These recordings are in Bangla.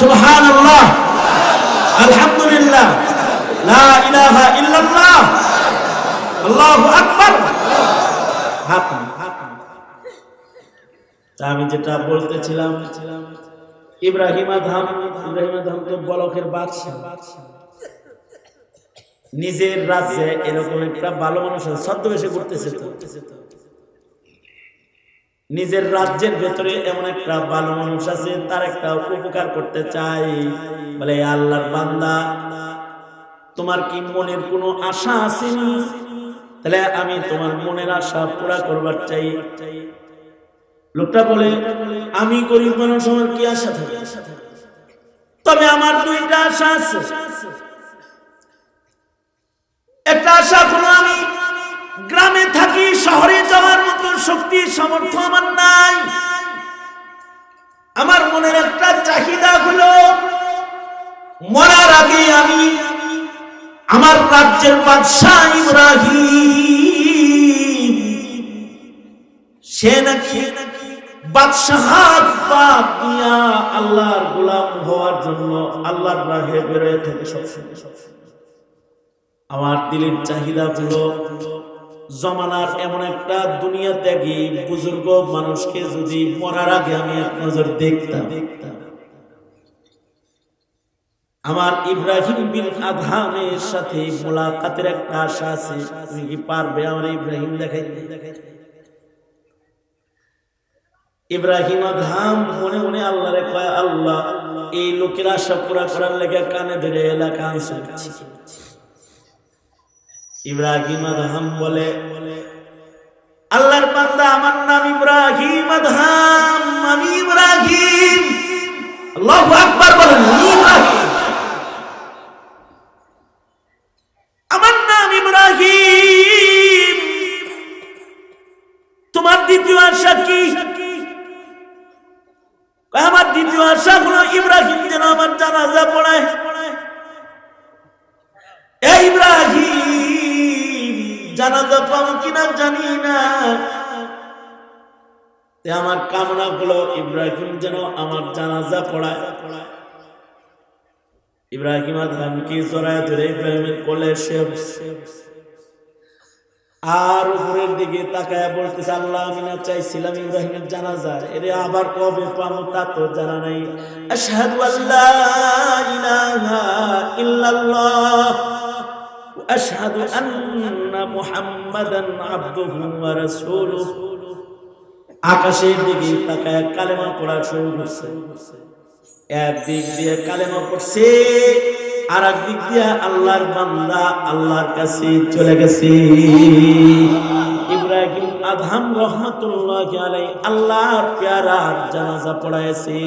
সুবহান আল্লাহ আলহামদুলিল্লাহ আমি যেটা বলতেছিলাম, ইব্রাহিম আধাম ইব্রাহিম আধাম তো বলকের নিজের রাজ্যে এরকম একটা ভালো মানুষ আছে ছদ্মবেশে ঘুরতেছে তো। নিজের রাজ্যের ভেতরে এমন একটা ভালো মানুষ আছে, তার একটা উপকার করতে চাই। বলে আল্লাহর বান্দা, তোমার কি মনের কোনো আশা আছে তাহলে আমি তোমার মনের আশা পুরা করবার চাই। লোকটা বলে, আমি গরিব মানুষ, আমার কি আশা থাকে? তবে আমার দুইটা আশা আছে। একটা আশা হলো আমি গ্রামে থাকি, শহরে যাওয়ার মতো শক্তি সামর্থ্য আমার নাই। আমার মনের একটা চাহিদা হলো, মরার আগে আমি আমার রাজ্যের বাদশাহ ইব্রাহিম। সে নাকি বাদশাহাত বাদ দিয়া আল্লাহর গোলাম হওয়ার জন্য আল্লাহর রাহে বেরোয় থাকে সবসময়। আমার দিলের চাহিদা হলো জমানার এমন একটা দুনিয়া ত্যাগী বুজুর্গ মানুষকে যদি মরার আগে আমি এক নজর দেখতাম। আমার ইব্রাহিম বিন আধামের সাথে মোলাকাতের একটা আশা আছে। তুমি কি পারবে আমার ইব্রাহিম দেখাই? ইব্রাহিম আধাম মনে মনে আল্লাহরে কয়, আল্লাহ, এই লোকের আশা পুরা করার লেগে কানে ধরে এলাকা আনছে। ইব্রাহিম আদহাম বলে, আল্লাহর বান্দা আমার নাম ইব্রাহিম আদহাম, আমি ইব্রাহিম। আকবার বলেন, ইব্রাহিম। আমার নাম ইব্রাহিম। তোমার দ্বিতীয় আশা কি? আমার দ্বিতীয় আশা হলো ইব্রাহিম যেন আমার জানাজা পড়ায়। এই ইব্রাহিম। জানাজা পাবো কিনা জানি না। আমার কামনা হলো ইব্রাহিম যেন আমার জানাজা পড়ায়। ইব্রাহিম ধরে ইব্রাহিমের কোলে আর উপরের দিকে তাকায় বলতেছে, আল্লাহ, আমি না চাইছিলাম ইব্রাহিমের জানাজা এরে আবার কবে পাবো তা তো জানা নাই। আশহাদু আল্লাহ ইলাহা ইল্লাল্লাহ। واشهد ان محمدا عبده ورسوله আকাশের দিকে তাকায় কালেমা পড়া শুরু করছে এক দিক দিয়ে কালেমা পড়ছে আর এক দিক দিয়ে আল্লাহর বান্দা আল্লাহর কাছে চলে গেছে ইব্রাহিম আধাম রহমতুল্লাহ আলাই আল্লাহর প্যারা জানাজা পড়াইছে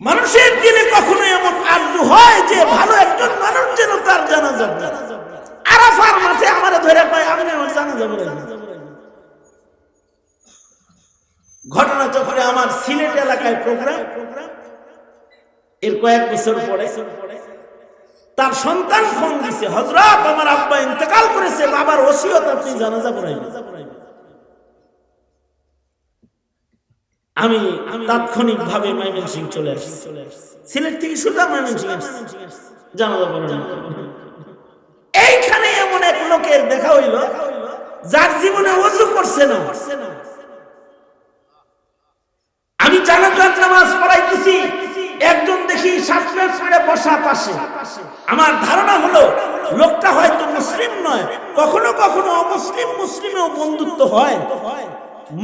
মানুষের দিলে কখনো আর্য হয় যে ভালো একজন মানুষ যেন তার জানাজা পড়ে। আরাফার মাঠে আমার ধরে পায় আমি আমার জানাজা পড়ে ঘটনা চক্রে আমার সিলেট এলাকায় প্রোগ্রাম, এর কয়েক বছর পরে তার সন্তান ফোন দিছে হজরত আমার আব্বা ইন্তেকাল করেছে, বাবার ওসিয়ত, আপনি জানাজা পড়াইবেন আমি তাৎক্ষণিক ভাবে ময়মন সিং চলে আসছি। সিলেট থেকে সোজা ময়মন সিং জানাজা পড়ানো এইখানে এমন এক লোকের দেখা হইল, যার জীবনে ওযু করছে না। আমি জানাজার নামাজ পড়াইতেছি, একজন দেখি সাতমের ছেড়ে বসা পাশে। আমার ধারণা হলো, লোকটা হয়তো মুসলিম নয়, কখনো কখনো অমুসলিম মুসলিমেও বন্ধুত্ব হয়।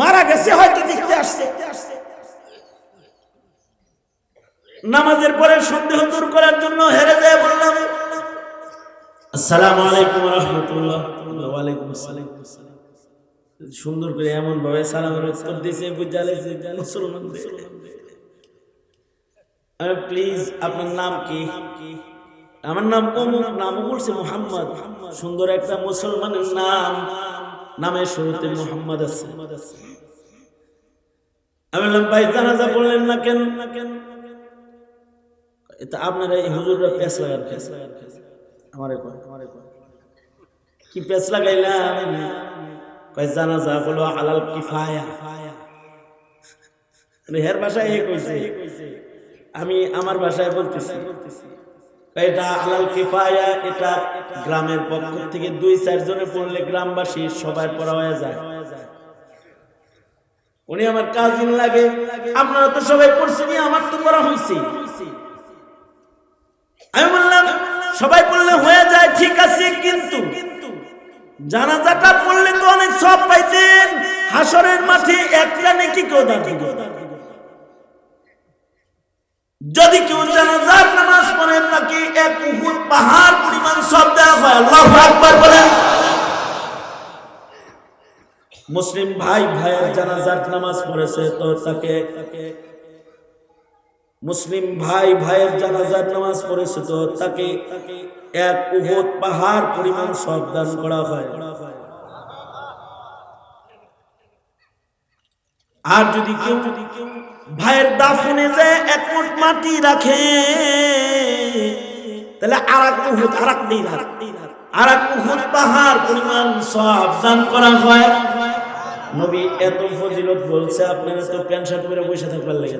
মারা গেছে হয়তো দেখতে আসছে। নামাজের পরে সন্দেহ দূর করার জন্য হেরে যায় বললাম। আলাইকুম ওয়ালাইকুম সুন্দর করে এমন ভাবে সালামের প্লিজ আপনার নাম কি? আমার নাম অমুক, নাম বলছে মোহাম্মদ। সুন্দর একটা মুসলমানের নাম। নামের শুরুতে মোহাম্মদ আছে। আমি বললাম, ভাই জানাজা পড়লেন না কেন না কেন? এটা আপনারা এই হুজুররা পেঁচ লাগান পেঁচ লাগান আমারে কয়। আমারে কয় কি পেঁচ লাগাইলাম? কয় জানাজা বলো আলাল কিফায়া। হের ভাষায় এ কইছে। আমি আমার ভাষায় বলতেছি। এটা আলাল কিফায়া, এটা গ্রামের পক্ষ থেকে দুই চারজনে পড়লে গ্রামবাসী সবাই পড়া হয়ে যায়। উনি আমার কাজিন লাগে। আপনারা তো সবাই পড়ছেন আমার তো পড়া হয়েছে আমি বললাম, সবাই পড়লে হয়ে যায়, ঠিক আছে, কিন্তু জানাজাটা পড়লে তো অনেক সব পাইছেন হাসরের মাঠে একটা নাকি কেউ দাঁড়িয়ে যদি কেউ জানাজার নামাজ পড়েন নাকি, এক উহুদ পাহাড় পরিমাণ সব দেওয়া হয় আল্লাহু আকবার বলেন। মুসলিম ভাই, ভাইয়ের জানাজার নামাজ পড়েছে, তো তাকে মুসলিম ভাই, ভাইয়ের জানাজার নামাজ পড়েছে তো তাকে এক উহুদ পাহাড় পরিমাণ সব দান করা হয়। আর যদি কেউ যদি কেউ ভাইয়ের দাফনে যে এক ফুট মাটি রাখে, তাহলে আর এক উহুদ আর এক দিন আর এক উহুদ পাহাড় পরিমাণ সব দান করা হয়। নবী এত ফজিলত বলছে, আপনারা তো প্যান্ট শার্ট পরে বসে থাকবার লেগে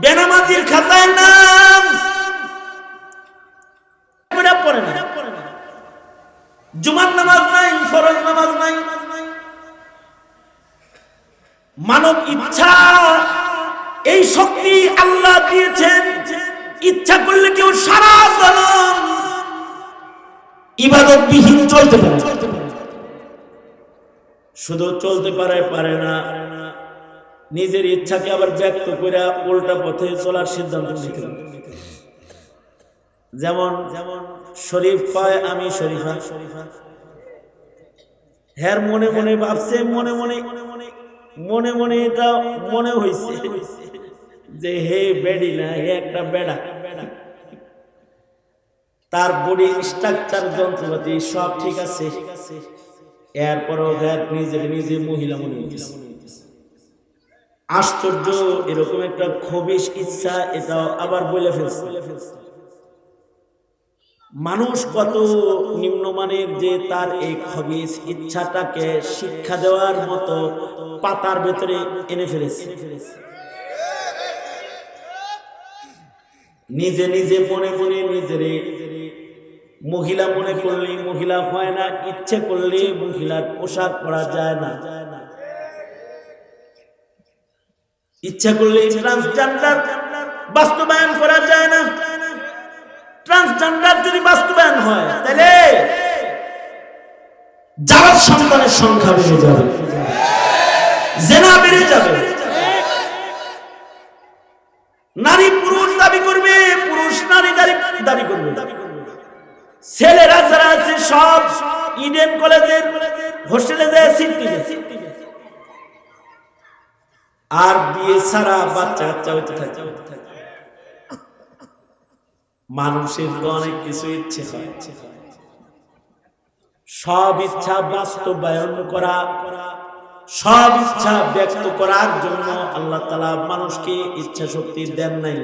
বেনামাজির খাতায় নাম। জুমার নামাজ নাই, ফরজ নামাজ নাই। মানব ইচ্ছা, এই শক্তি আল্লাহ দিয়েছেন। ইচ্ছা করলে কেউ সারা জনম ইবাদত বিহীন চলতে পারে। শুধু চলতে পারে পারে না। নিজের ইচ্ছাকে আবার ব্যক্ত করে উল্টা পথে চলার সিদ্ধান্ত নিতে যেমন যেমন, শরীফ কয় আমি শরীফা। শরীফা হ্যার মনে মনে ভাবছে, মনে মনে মনে মনে এটা মনে হয়েছে যে হে বেডি না, হে একটা বেড়া। তার বডি স্ট্রাকচার যন্ত্রপাতি সব ঠিক আছে। এরপরও হ্যার নিজে নিজে মহিলা মনে হয়েছে আশ্চর্য, এরকম একটা খবিস ইচ্ছা এটাও আবার বলে ফেলছে। মানুষ কত নিম্নমানের যে তার এই খবিস ইচ্ছাটাকে শিক্ষা দেওয়ার মতো পাতার ভেতরে এনে ফেলেছে। নিজে নিজে মনে মনে নিজের মহিলা মনে করলে মহিলা হয় না, ইচ্ছে করলে মহিলার পোশাক পরা যায় না। ইচ্ছা করলে ট্রান্সজেন্ডার বাস্তবায়ন করা যায় না। ট্রান্সজেন্ডার যদি বাস্তবায়ন হয়, তাহলে যার সন্তানের সংখ্যা বেড়ে যাবে, জেনা বেড়ে যাবে। নারী পুরুষ দাবি করবে, পুরুষ নারী দাবি দাবি করবে। ছেলেরা যারা আছে, সব ইডেন কলেজের হোস্টেলে যায়, সিট আর বিয়ে ছাড়া বাচ্চা হইতে থাকে মানুষের অনেক কিছু ইচ্ছে সব ইচ্ছা বাস্তবায়ন করা, সব ইচ্ছা ব্যক্ত করার জন্য আল্লাহ তালা মানুষকে ইচ্ছা শক্তি দেন নাই।